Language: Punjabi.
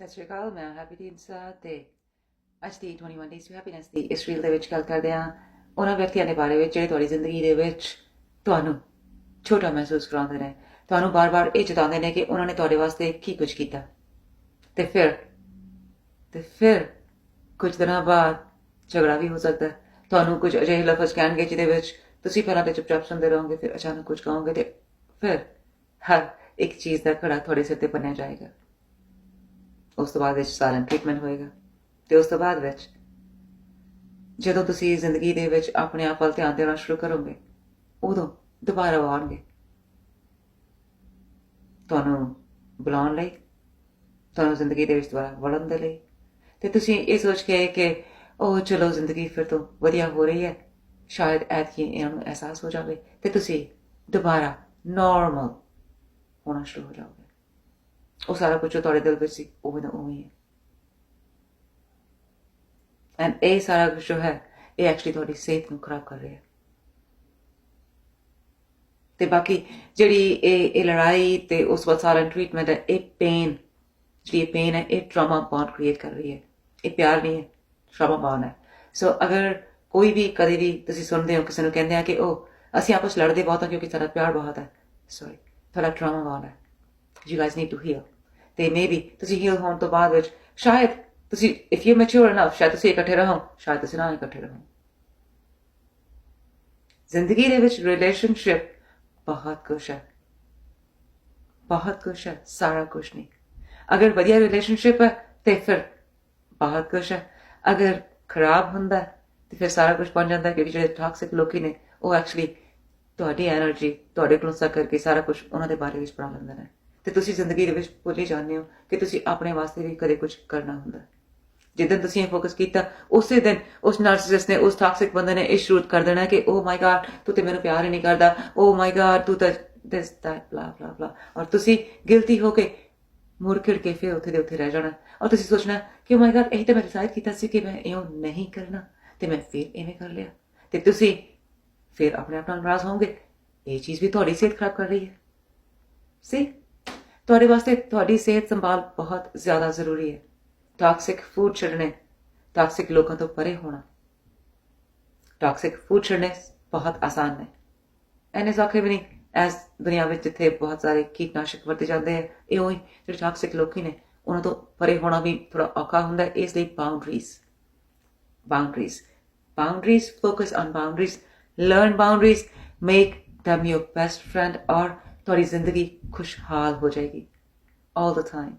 ਸਤਿ ਸ਼੍ਰੀ ਅਕਾਲ ਮੈਂ ਹੈਪੀ ਟੀਨਸਾ ਤੇ ਅੱਜ ਦੀ 21 ਡੇਜ਼ ਟੂ ਹੈਪੀਨੈਸ ਦੀ ਇਸ ਰੀਲ ਦੇ ਵਿੱਚ ਗੱਲ ਕਰਦੇ ਹਾਂ ਉਹਨਾਂ ਵਿਅਕਤੀਆਂ ਦੇ ਬਾਰੇ ਵਿੱਚ ਜਿਹੜੇ ਤੁਹਾਡੀ ਜ਼ਿੰਦਗੀ ਦੇ ਵਿੱਚ ਤੁਹਾਨੂੰ ਛੋਟਾ ਮਹਿਸੂਸ ਕਰਾਉਂਦੇ ਨੇ ਤੁਹਾਨੂੰ ਬਾਰ-ਬਾਰ ਇਹ ਜਤਾਉਂਦੇ ਨੇ ਕਿ ਉਹਨਾਂ ਨੇ ਤੁਹਾਡੇ ਵਾਸਤੇ ਕੀ ਕੁਝ ਕੀਤਾ ਤੇ ਫਿਰ ਤੇ ਫਿਰ ਕੁਝ ਦਿਨਾਂ ਬਾਅਦ ਝਗੜਾ ਵੀ ਹੋ ਸਕਦਾ ਤੁਹਾਨੂੰ ਕੁਝ ਅਜਿਹੇ ਲਫ਼ਜ਼ ਕਹਿਣਗੇ ਜਿਹਦੇ ਵਿੱਚ ਤੁਸੀਂ ਪਹਿਲਾਂ ਤੇ ਚੁੱਪਚਾਪ ਸੁਣਦੇ ਰਹੋਗੇ ਫਿਰ ਅਚਾਨਕ ਕੁਝ ਕਹੋਗੇ ਤੇ ਫਿਰ ਹਰ ਇੱਕ ਚੀਜ਼ ਦਾ ਖੜਾ ਤੁਹਾਡੇ ਸਿਰ ਤੇ ਬੰਨਿਆ ਜਾਏਗਾ ਉਸ ਤੋਂ ਬਾਅਦ ਵਿੱਚ ਸਾਇਲੈਂਟ ਟ੍ਰੀਟਮੈਂਟ ਹੋਏਗਾ। ਤੇ ਉਸ ਤੋਂ ਬਾਅਦ ਵਿੱਚ ਜਦੋਂ ਤੁਸੀਂ ਜ਼ਿੰਦਗੀ ਦੇ ਵਿੱਚ ਆਪਣੇ ਆਪ ਵੱਲ ਧਿਆਨ ਦੇਣਾ ਸ਼ੁਰੂ ਕਰੋਗੇ, ਉਦੋਂ ਦੁਬਾਰਾ ਆਉਣਗੇ। ਤੁਹਾਨੂੰ ਬੁਲਾਉਣ ਲਈ, ਤੁਹਾਨੂੰ ਜ਼ਿੰਦਗੀ ਦੇ ਵਿੱਚ ਦੁਬਾਰਾ ਵੜਨ ਦੇ ਲਈ। ਤੇ ਤੁਸੀਂ ਇਹ ਸੋਚ ਕੇ ਕਿ ਉਹ ਚਲੋ ਜ਼ਿੰਦਗੀ ਫਿਰ ਤੋਂ ਵਧੀਆ ਹੋ ਰਹੀ ਹੈ। ਸ਼ਾਇਦ ਐਤਕੀ ਇਹਨਾਂ ਨੂੰ ਅਹਿਸਾਸ ਹੋ ਜਾਵੇ ਤੇ ਤੁਸੀਂ ਦੁਬਾਰਾ ਨਾਰਮਲ ਹੋਣਾ ਸ਼ੁਰੂ ਹੋ ਜਾਓਗੇ। ਉਹ ਸਾਰਾ ਕੁਝ ਜੋ ਤੁਹਾਡੇ ਦਿਲ ਵਿੱਚ ਸੀ, ਉਹ ਨਾ ਉਵੇਂ ਹੀ ਹੈ। ਐਂਡ ਇਹ ਸਾਰਾ ਕੁਝ ਜੋ ਹੈ, ਇਹ ਐਕਚੁਅਲੀ ਤੁਹਾਡੀ ਸਿਹਤ ਨੂੰ ਖਰਾਬ ਕਰ ਰਿਹਾ ਹੈ। ਤੇ ਬਾਕੀ ਜਿਹੜੀ ਇਹ ਇਹ ਲੜਾਈ ਤੇ ਉਸ ਵਾਲਾ ਸਾਰਾ ਟ੍ਰੀਟਮੈਂਟ ਹੈ, ਇਹ ਪੇਨ ਜਿਹੜੀ ਇਹ ਪੇਨ ਹੈ, ਇਹ ਟਰਾਮਾ ਬੌਂਡ ਕ੍ਰੀਏਟ ਕਰ ਰਹੀ ਹੈ। ਇਹ ਪਿਆਰ ਨਹੀਂ ਹੈ ਟਰਾਮਾ ਬੌਂਡ ਹੈ। ਸੋ ਅਗਰ ਕੋਈ ਵੀ ਕਦੇ ਵੀ ਤੁਸੀਂ ਸੁਣਦੇ ਹੋ, ਕਿਸੇ ਨੂੰ ਕਹਿੰਦੇ ਆ ਕਿ ਉਹ ਅਸੀਂ ਆਪਸ 'ਚ ਲੜਦੇ ਬਹੁਤ ਹਾਂ ਕਿਉਂਕਿ ਸਾਡਾ ਪਿਆਰ ਬਹੁਤ ਹੈ। ਸੌਰੀ ਤੁਹਾਡਾ ਟਰਾਮਾ ਬੌਂਡ ਹੈ। You guys need to heal ਤੇ ਮੇਬੀ ਤੁਸੀਂ ਹੀਲ ਹੋਣ ਤੋਂ ਬਾਅਦ ਵਿੱਚ ਸ਼ਾਇਦ ਤੁਸੀਂ ਇਫ ਯੂ ਮੈਚੁਰ ਇਨਫ ਸ਼ਾਇਦ ਤੁਸੀਂ ਇਕੱਠੇ ਰਹੋ ਸ਼ਾਇਦ ਤੁਸੀਂ ਨਾ ਇਕੱਠੇ ਰਹੋ ਜ਼ਿੰਦਗੀ ਦੇ ਵਿੱਚ ਰਿਲੇਸ਼ਨਸ਼ਿਪ ਬਹੁਤ ਕੁਝ ਹੈ ਬਹੁਤ ਕੁਝ ਹੈ ਸਾਰਾ ਕੁਝ ਨਹੀਂ ਅਗਰ ਵਧੀਆ ਰਿਲੇਸ਼ਨਸ਼ਿਪ ਹੈ ਤੇ ਫਿਰ ਬਹੁਤ ਕੁਝ ਹੈ ਅਗਰ ਖਰਾਬ ਹੁੰਦਾ ਤੇ ਫਿਰ ਸਾਰਾ ਕੁਝ ਬਣ ਜਾਂਦਾ ਕਿਉਂਕਿ ਜਿਹੜੇ ਟਾਕਸਿਕ ਲੋਕੀ ਨੇ ਉਹ ਐਕਚੁਅਲੀ ਤੁਹਾਡੀ એનર્ਜੀ ਤੁਹਾਡੇ ਕੋਲੋਂ ਕਰਕੇ ਸਾਰਾ ਕੁਝ ਉਹਨਾਂ ਦੇ ਬਾਰੇ ਵਿੱਚ ਬਣਾ ਲੈਂਦੇ ਨੇ ਤੇ ਤੁਸੀਂ ਜ਼ਿੰਦਗੀ ਦੇ ਵਿੱਚ ਭੁੱਲੇ ਜਾਂਦੇ ਹੋ ਕਿ ਤੁਸੀਂ ਆਪਣੇ ਵਾਸਤੇ ਵੀ ਕਦੇ ਕੁਝ ਕਰਨਾ ਹੁੰਦਾ। ਜਿੱਦਨ ਤੁਸੀਂ ਇਹ ਫੋਕਸ ਕੀਤਾ, ਉਸੇ ਦਿਨ ਉਸ ਨਰਸਿਸ ਨੇ, ਉਸ ਟਾਕਸਿਕ ਬੰਦੇ ਨੇ ਇਹ ਸ਼ੁਰੂ ਕਰ ਦੇਣਾ ਕਿ ਓ ਮਾਈ ਗॉड ਤੂੰ ਤੇ ਮੈਨੂੰ ਪਿਆਰ ਹੀ ਨਹੀਂ ਕਰਦਾ। ਓ ਮਾਈ ਗॉड ਤੂੰ ਤਾਂ ਦਿਸ ਦੈਟ ਬਲਾ ਬਲਾ ਬਲਾ ਔਰ ਤੁਸੀਂ ਗਿਲਤੀ ਹੋ ਕੇ ਮੁੜ ਖਿੜ ਕੇ ਫੇਰ ਉੱਥੇ ਦੇ ਉੱਥੇ ਰਹਿ ਜਾਣਾ। ਔਰ ਤੁਸੀਂ ਸੋਚਣਾ ਕਿ ਓ ਮਾਈ ਗॉड ਇਹ ਤਾਂ ਮੈਂ ਡਿਸਾਈਡ ਕੀਤਾ ਸੀ ਕਿ ਮੈਂ ਇਹੋ ਨਹੀਂ ਕਰਨਾ ਤੇ ਮੈਂ ਫੇਰ ਐਵੇਂ ਕਰ ਲਿਆ। ਤੇ ਤੁਸੀਂ ਫੇਰ ਆਪਣੇ ਆਪ ਨਾਲ ਨਾਰਾਜ਼ ਹੋਵੋਗੇ। ਇਹ ਚੀਜ਼ ਵੀ ਤੁਹਾਡੀ ਸਿਹਤ ਖਰਾਬ ਕਰ ਰਹੀ ਹੈ। ਸੀ ਤੁਹਾਡੇ ਵਾਸਤੇ ਤੁਹਾਡੀ ਸਿਹਤ ਸੰਭਾਲ ਬਹੁਤ ਜ਼ਿਆਦਾ ਜ਼ਰੂਰੀ ਹੈ। ਟਾਕਸਿਕ ਫੂਡ ਛੱਡਣੇ ਟਾਕਸਿਕ ਲੋਕਾਂ ਤੋਂ ਪਰੇ ਹੋਣਾ। ਟਾਕਸਿਕ ਫੂਡ ਛੱਡਣੇ ਬਹੁਤ ਆਸਾਨ ਹੈ ਐਨੇ ਸੌਖੇ ਵੀ ਨਹੀਂ। ਐਸ ਦੁਨੀਆ ਵਿੱਚ ਜਿੱਥੇ ਬਹੁਤ ਸਾਰੇ ਕੀਟਨਾਸ਼ਕ ਵਰਤੇ ਜਾਂਦੇ ਆ ਇਹ ਉਹੀ ਜਿਹੜੇ ਟਾਕਸਿਕ ਲੋਕੀ ਨੇ ਉਹਨਾਂ ਤੋਂ ਪਰੇ ਹੋਣਾ ਵੀ ਥੋੜਾ ਔਖਾ ਹੁੰਦਾ। ਇਸ ਲਈ boundaries boundaries. Boundaries, focus on boundaries, learn boundaries, make them your best friend और ਤੁਹਾਡੀ ਜ਼ਿੰਦਗੀ ਖੁਸ਼ਹਾਲ ਹੋ ਜਾਏਗੀ all the time.